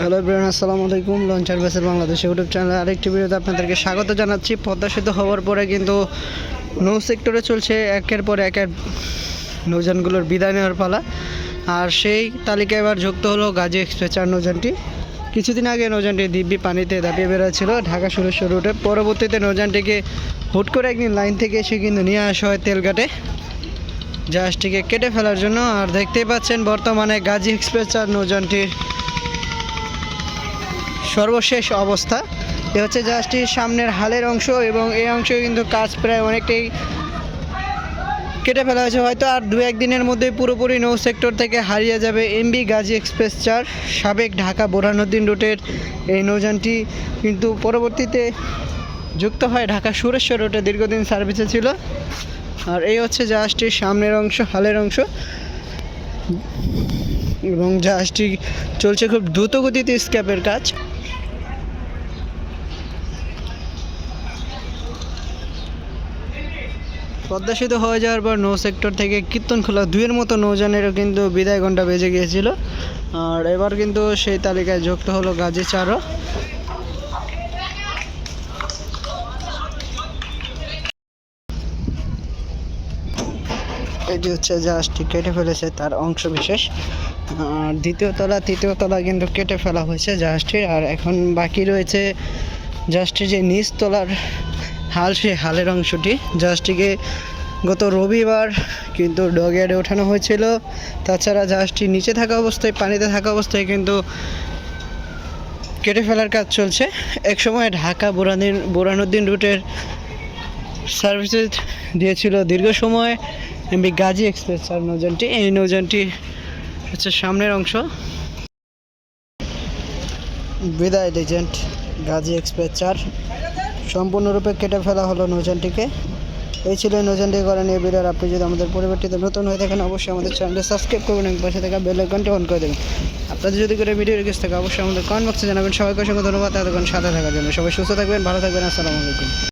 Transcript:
Hello brain আসসালামু আলাইকুম। Launcher বেসের বাংলাদেশ ইউটিউব চ্যানেলে আরেকটি ভিডিওতে আপনাদেরকে স্বাগত জানাচ্ছি। পদ্মা হওয়ার পরে কিন্তু নৌ সেক্টরে চলছে, একের পর একের নৌযানগুলোর বিদায় নেওয়ার পালা। আর সেই তালিকায় এবার যুক্ত হলো গাজী এক্সপ্রেস চার নৌযানটি। কিছুদিন আগে নৌযানটি দিব্যি পানিতে দাপিয়ে বেরোচ্ছিল ঢাকা সুরেশ্বর রুটে। পরবর্তীতে নৌযানটিকে হুট করে একদিন লাইন থেকে এসে কিন্তু নিয়ে আসা হয় তেলঘাটে। জাহাজটিকে কেটে ফেলার জন্য। আর দেখতেই পাচ্ছেন, বর্তমানে গাজী এক্সপ্রেস চার নৌযানটির সর্বশেষ অবস্থা। এ হচ্ছে জাহাজটির সামনের হালের অংশ এবং এই অংশে কিন্তু কাজ প্রায় অনেকটাই কেটে ফেলা হয়েছে। হয়তো আর দু একদিনের মধ্যে পুরোপুরি নৌ সেক্টর থেকে হারিয়ে যাবে এমবি গাজী এক্সপ্রেস চার। সাবেক ঢাকা বোরহানুদ্দিন রুটের এই নৌযানটি কিন্তু পরবর্তীতে যুক্ত হয় ঢাকা সুরেশ্বর রুটে। দীর্ঘদিন সার্ভিসে ছিল। আর এই হচ্ছে জাহাজটির সামনের অংশ, হালের অংশ। এবং জাহাজটি চলছে খুব দ্রুত গতিতে স্ক্যাপের কাজ। পদ্মা সেতু হয়ে যাওয়ার পর নৌ সেক্টর থেকে কীর্তনখোলা দুইয়ের মতো নৌযানেরও কিন্তু বিদায় ঘণ্টা বেজে গিয়েছিল। আর এবার কিন্তু সেই তালিকায় যুক্ত হলো গাজী চারও এটি হচ্ছে জাহাজটি কেটে ফেলেছে তার অংশ বিশেষ আর দ্বিতীয় তলা, তৃতীয় তলা কিন্তু কেটে ফেলা হয়েছে জাহাজটির। আর এখন বাকি রয়েছে জাহাজটির যে নিচ তলার হাল, সেই হালের অংশটি। জাহাজটিকে গত রবিবার কিন্তু ডগিয়ার্ডে ওঠানো হয়েছিল। তাছাড়া জাহাজটি নিচে থাকা অবস্থায়, পানিতে থাকা অবস্থায় কিন্তু কেটে ফেলার কাজ চলছে। একসময় ঢাকা বোরানির, বোরানুদ্দিন রুটের সার্ভিসেস দিয়েছিল দীর্ঘ সময়। এমবি গাজী এক্সপ্রেস চার নৌযানটি, এই নৌযানটি হচ্ছে সামনের অংশ। বিদায় লেজেন্ড গাজী এক্সপ্রেস চার। সম্পূর্ণরূপে কেটে ফেলা হলো নৌযানটিকে। এই ছিল এই নৌযানটি করা নিয়ে ভিডিওর আপনি যদি আমাদের পরিবর্তিত নতুন হয়ে থাকেন, অবশ্যই আমাদের চ্যানেলটি সাবস্ক্রাইব করবেন এবং পাশে থাকা বেল আইকনটি অন করে দেবেন। আপনাদের যদি করে ভিডিও রিকোয়েস্ট থাকে, অবশ্যই আমাদের কমেন্ট বক্সে জানাবেন। সবাইকে অসংখ্য ধন্যবাদ। এতক্ষণ সাথে থাকার জন্য সবাই সুস্থ থাকবেন, ভালো থাকবেন। আসসালামু আলাইকুম।